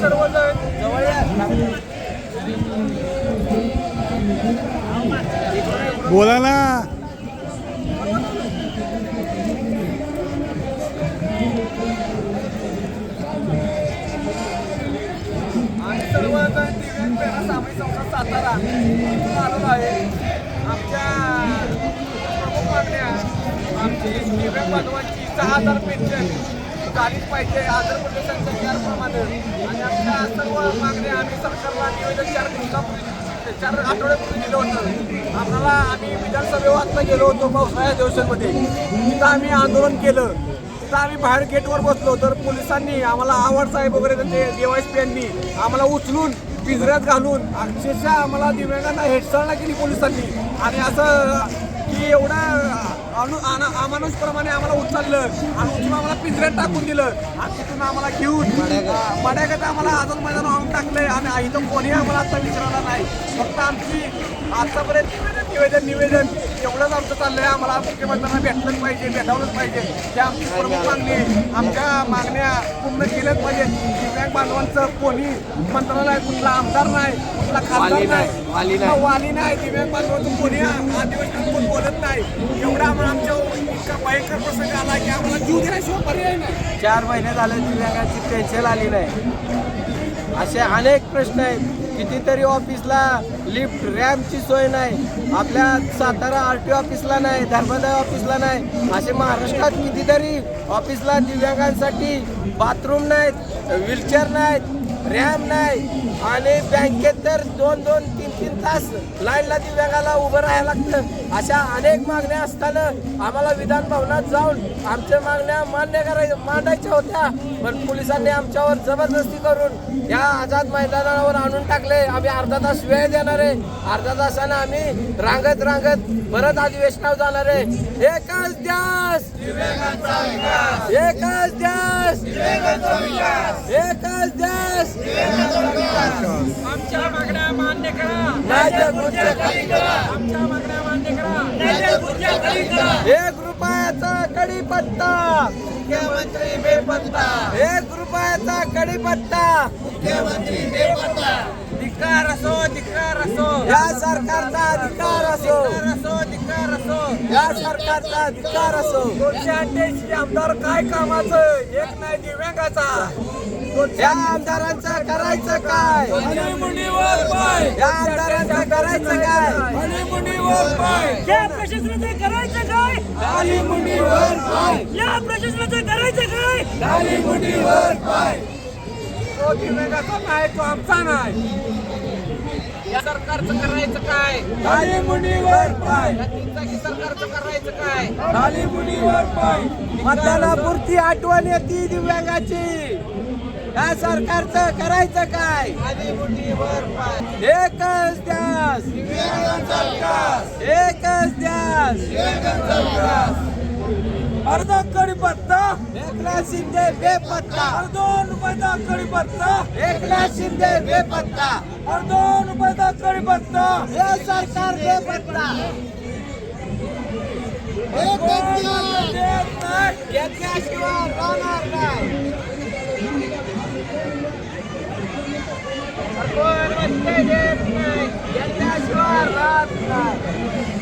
सर्वजण जवळ बोला ना सातारा इथून आलेलो आहे. आमच्या प्रमुख मागण्या आमची दिव्यांग बांधवांची सहा हजार पेन्शन. झालीच पाहिजे. आंध्र प्रदेश सरकारप्रमाणे आणि आमच्या सर्व मागण्या आम्ही सरकारला निवेदन चार दिवसापूर्वी चार आठवड्यापूर्वी दिलं होतं. आम्हाला आम्ही विधानसभेवर गेलो होतो पावसाळ्या दिवसांमध्ये. तिथं आम्ही आंदोलन केलं. तिथं आम्ही बाहेर गेटवर बसलो. तर पोलिसांनी आम्हाला आवड साहेब वगैरे त्यांचे डीवायसपी यांनी आम्हाला उचलून पिंजऱ्यात घालून अक्षरशः आम्हाला दिव्यांगांना हेडसाळला केली पोलिसांनी. आणि असं की एवढं अनु अना- अमानुषप्रमाणे आम्हाला उचललं. आणि उचलून आम्हाला पिंजऱ्यात टाकून दिलं. आणि तिथून आम्हाला घेऊन अं, मड्यागत आम्हाला आझाद मैदान आणून टाकलंय. आणि इथं कोणी आम्हाला आता विचारला नाही. फक्त आमची आतापर्यंत निवेदन निवेदन. एवढंच आमचं चाललंय. आम्हाला मुख्यमंत्र्यांना भेटलंच पाहिजे भेटावलंच पाहिजे. ते आमची प्रमुख मागणी आहे. आमच्या मागण्या पूर्ण केल्याच पाहिजे. दिव्यांग बांधवांचं कोणी मंत्रालय कुठला आमदार नाही कुठला खासदार नाही, वाली नाही. दिव्यांग बांधवांचं कोणी आदिवासी कोण बोलत नाही. एवढा आम्हाला आमच्या भयंकर प्रसंग आला की आम्हाला जीव देण्याशिवाय पर्याय नाही. चार महिने झाले दिव्यांगाची पेन्शन आली नाही. असे अनेक प्रश्न आहेत. कितीतरी ऑफिसला लिफ्ट रॅम्पची सोय नाही. आपल्या सातारा आर टी ऑफिसला नाही धर्मदाय ऑफिसला नाही. असे महाराष्ट्रात कितीतरी ऑफिसला दिव्यांगांसाठी बाथरूम नाहीत व्हीलचेअर नाहीत. रॅम नाही. आणि बँकेत तर दोन दोन तीन तीन तास लाईनला दिव्यांगाला उभं राहायला लागतं. अशा अनेक मागण्या असताना आम्हाला विधान भवनात जाऊन आमच्या मागण्या मान्य करायच्या मांडायच्या होत्या. पण पोलिसांनी आमच्यावर जबरदस्ती करून या आझाद मैदानावर आणून टाकले. आम्ही अर्धा तास वेळ देणार आहे. अर्धा तासानं आम्ही रांगत रांगत परत अधिवेशनावर जाणार आहे. एकच द्यास एकच द्यास एकच आमच्या मागण्या मान्य करा. नाही तर खुर्च्या खाली करा. आमच्या मागण्या मान्य करा. एक रुपयाचा कडीपत्ता मुख्यमंत्री बेपत्ता. एक रुपयाचा कडीपत्ता मुख्यमंत्री बेपत्ता. धिक्कार असो धिक्कार असो. या सरकारचा अधिकार असो. असो धिक्कार असो. या सरकारचा अधिकार असो. दोनशे अठ्ठ्याऐंशी आमदार काय कामाचं? एक नाही दिव्यांगाचा. या आमदारांचं करायचं काय? या आमदारांचं करायचं काय? या प्रशासनाचं करायचं काय? या प्रशासनाचं करायचं काय? तो दिव्यांगाचा नाही तो आमचा नाही. या सरकारचं करायचं काय? खाली मुनीवर पाय. या सरकारचं करायचं काय? खाली मुनीवर पाय मतदानापुरती आठवण येते दिव्यांगाची. या सरकारचं करायचं काय? आधी मुठीवर पाय. एकच द्यास. एकच द्यास. अर्धा कडीपत्ता एकनाथ शिंदे बेपत्ता. अर्धोन रुपयाचा कडीपत्ता एकनाथ शिंदे बेपत्ता. अर्धोन रुपयाचा कडीपत्ता हे सरकार बेपत्ता. घेतल्याशिवाय राहणार नाही नाही घेतल्याशिवाय राहत नाही